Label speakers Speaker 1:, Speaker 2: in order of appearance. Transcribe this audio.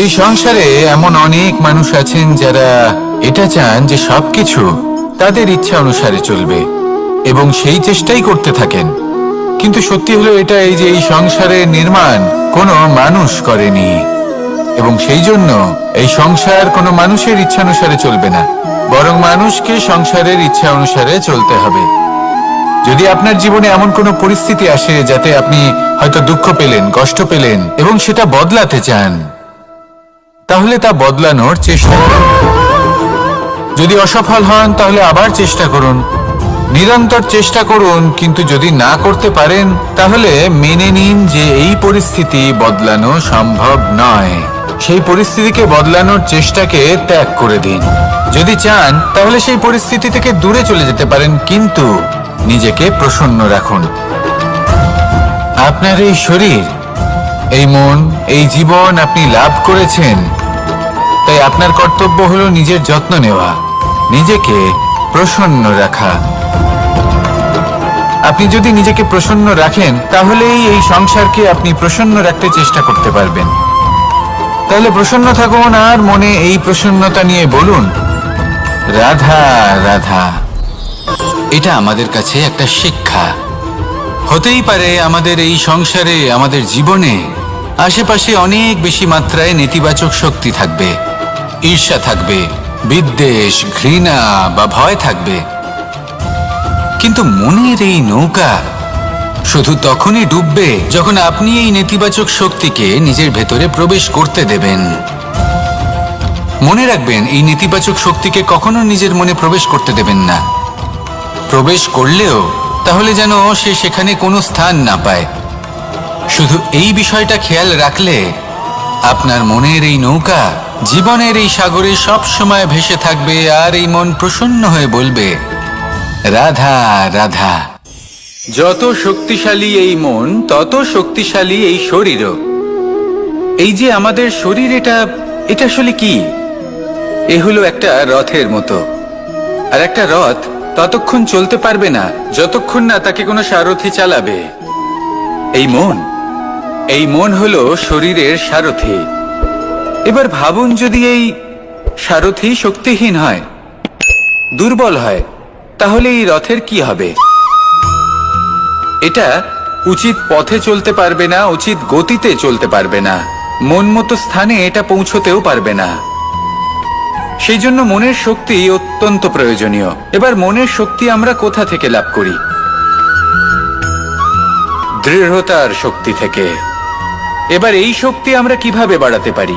Speaker 1: এই সংসারে এমন অনেক মানুষ আছেন যারা এটা চান যে সবকিছু তাদের ইচ্ছা অনুসারে চলবে এবং সেই চেষ্টাই করতে থাকেন। কিন্তু সত্যি হলো এটা এই যে এই সংসারের নির্মাণ কোনো মানুষ করেনি এবং সেই জন্য এই সংসার কোনো মানুষের ইচ্ছা অনুসারে চলবে না, বরং মানুষকে সংসারের ইচ্ছা অনুসারে চলতে হবে। যদি আপনার জীবনে এমন কোনো পরিস্থিতি আসে যাতে আপনি হয়তো দুঃখ পেলেন, কষ্ট পেলেন এবং সেটা বদলাতে চান তাহলে তা বদলানোর চেষ্টা করুন। যদি অসফল হন, তাহলে আবার চেষ্টা করুন। নিরন্তর চেষ্টা করুন, কিন্তু যদি না করতে পারেন, তাহলে মেনে নিন যে এই পরিস্থিতি বদলানো সম্ভব নয়। সেই পরিস্থিতিকে বদলানোর চেষ্টাকে ত্যাগ করে দিন। যদি চান, তাহলে সেই পরিস্থিতি থেকে দূরে চলে যেতে পারেন, কিন্তু নিজেকে প্রসন্ন রাখুন। আপনার এই শরীর, এই মন, এই জীবন আপনি লাভ করেছেন। তাই আপনার কর্তব্য হলো নিজের যত্ন নেওয়া, নিজেকে প্রসন্ন রাখা। আপনি যদি নিজেকে প্রসন্ন রাখেন, তাহলেই এই সংসারকে আপনি প্রসন্ন রাখতে চেষ্টা করতে পারবেন। তাহলে প্রসন্ন থাকুন আর মনে এই প্রসন্নতা নিয়ে বলুন, রাধা রাধা, এটা আমাদের কাছে একটা শিক্ষা। হতেই পারে আমাদের এই সংসারে, আমাদের জীবনে আশেপাশে অনেক বেশি মাত্রায় নেতিবাচক শক্তি থাকবে। ঈর্ষা থাকবে, বিদ্বেষ, ঘৃণা বা ভয় থাকবে। কিন্তু মনের এই নৌকা শুধু তখনই ডুববে যখন আপনি এই নেতিবাচক শক্তিকে নিজের ভেতরে প্রবেশ করতে দেবেন। মনে রাখবেন, এই নেতিবাচক শক্তিকে কখনো নিজের মনে প্রবেশ করতে দেবেন না। প্রবেশ করলেও তাহলে যেন সে সেখানে কোনো স্থান না পায়। শুধু এই বিষয়টা খেয়াল রাখলে আপনার মনের এই নৌকা জীবনের এই সাগরে সব সময় ভেসে থাকবে আর এই মন প্রসন্ন হয়ে বলবে, রাধা রাধা। যত শক্তিশালী এই মন, তত শক্তিশালী এই শরীরও। এই যে আমাদের শরীর, এটা এটা আসলে কি? এ হলো একটা রথের মতো। আর একটা রথ ততক্ষণ চলতে পারবে না, যতক্ষণ না তাকে কোনো সারথি চালাবে। এই মন এই মন হলো শরীরের সারথি। এবার ভাবুন যদি এই সারথি শক্তিহীন হয়, দুর্বল হয়, তাহলে এই রথের কি হবে? এটা উচিত পথে চলতে পারবে না, উচিত গতিতে চলতে পারবে না। মন মতো স্থানে এটা পৌঁছতেও পারবে না। সেই জন্য মনের শক্তি অত্যন্ত প্রয়োজনীয়। এবার মনের শক্তি আমরা কোথা থেকে লাভ করি? দৃঢ়তার শক্তি থেকে। এবার এই শক্তি আমরা কীভাবে বাড়াতে পারি?